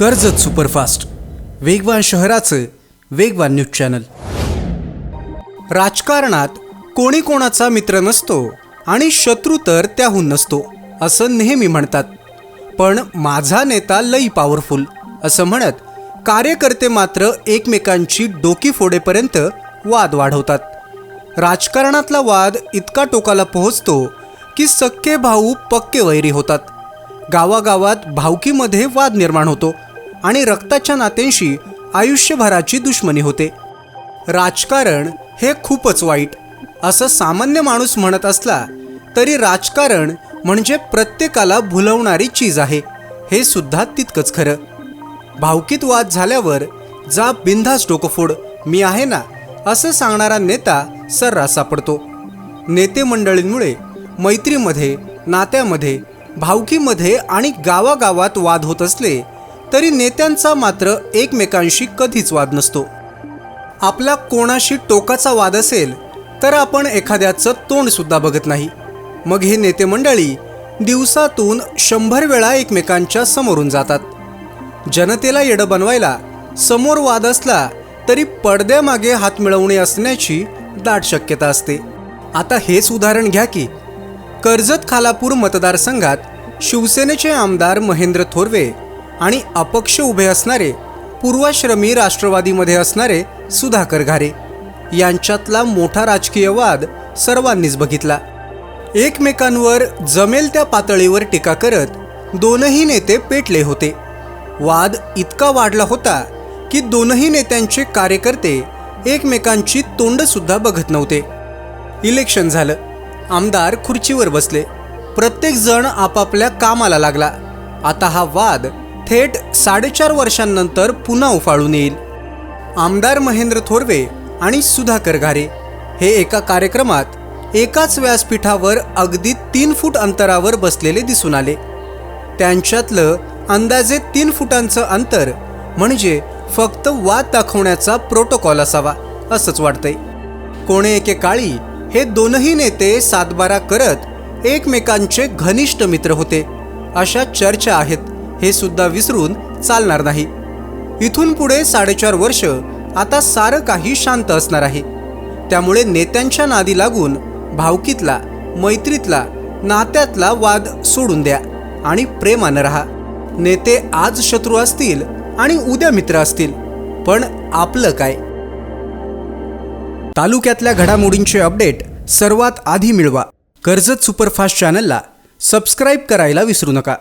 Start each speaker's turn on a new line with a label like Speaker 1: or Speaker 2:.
Speaker 1: Karjat superfast. वेगवान शहराचं वेगवान न्यूज चॅनल. राजकारणात कोणी कोणाचा मित्र नसतो आणि शत्रू तर त्याहून नसतो असं नेहमी म्हणतात. पण माझा नेता लई पॉवरफुल असं म्हणत कार्यकर्ते मात्र एकमेकांची डोकी फोडेपर्यंत वाद वाढवतात. राजकारणातला वाद इतका टोकाला पोहोचतो की सख्खे भाऊ पक्के वैरी होतात. गावागावात भावकीमध्ये वाद निर्माण होतो. आणि रक्ताच्या नात्यांशी आयुष्यभराची दुश्मनी होते. राजकारण हे खूपच वाईट असं सामान्य माणूस म्हणत असला तरी राजकारण म्हणजे प्रत्येकाला भुलवणारी चीज आहे हे सुद्धा तितकंच खरं. भावकीत वाद झाल्यावर जा बिंधास डोकंफोड मी आहे ना असं सांगणारा नेता सर्रास सापडतो. नेते मंडळींमुळे मैत्रीमध्ये नात्यामध्ये भावकीमध्ये आणि गावागावात वाद होत असले तरी नेत्यांचा मात्र एकमेकांशी कधीच वाद नसतो. आपला कोणाशी टोकाचा वाद असेल तर आपण एखाद्याचं तोंडसुद्धा बघत नाही. मग हे नेते मंडळी दिवसातून शंभर वेळा एकमेकांच्या समोरून जातात. जनतेला येडं बनवायला समोर वाद असला तरी पडद्यामागे हात मिळवणे असण्याची दाट शक्यता असते. आता हेच उदाहरण घ्या की कर्जत खालापूर मतदारसंघात शिवसेनेचे आमदार महेंद्र थोरवे आणि अपक्ष उभे असणारे पूर्वाश्रमी राष्ट्रवादीमध्ये असणारे सुधाकर घारे. यांच्यातला मोठा राजकीय वाद सर्वांनीच बघितला. एकमेकांवर जमेल त्या पातळीवर टीका करत दोनही नेते पेटले होते. वाद इतका वाढला होता की दोनही नेत्यांचे कार्यकर्ते एकमेकांची तोंडसुद्धा बघत नव्हते. इलेक्शन झालं. आमदार खुर्चीवर बसले. प्रत्येकजण आपापल्या कामाला लागला. आता हा वाद थेट साडेचार वर्षांनंतर पुन्हा उफाळून येईल. आमदार महेंद्र थोरवे आणि सुधाकर घारे हे एका कार्यक्रमात एकाच व्यासपीठावर अगदी तीन फूट अंतरावर बसलेले दिसून आले. त्यांच्यातलं अंदाजे तीन फुटांचं अंतर म्हणजे फक्त वाद दाखवण्याचा प्रोटोकॉल असावा असंच वाटतंय. कोणे एकेकाळी हे दोनही नेते सातबारा करत एकमेकांचे घनिष्ठ मित्र होते अशा चर्चा आहेत. हे सुद्धा विसरून चालणार नाही. इथून पुढे साडेचार वर्ष आता सारं काही शांत असणार आहे. त्यामुळे नेत्यांच्या नादी लागून भावकीतला मैत्रीतला नात्यातला वाद सोडून द्या आणि प्रेमानं राहा. नेते आज शत्रू असतील आणि उद्या मित्र असतील पण आपलं काय? तालुक्यातल्या घडामोडींचे अपडेट सर्वात आधी मिळवा. कर्जत सुपरफास्ट चॅनलला सबस्क्राईब करायला विसरू नका.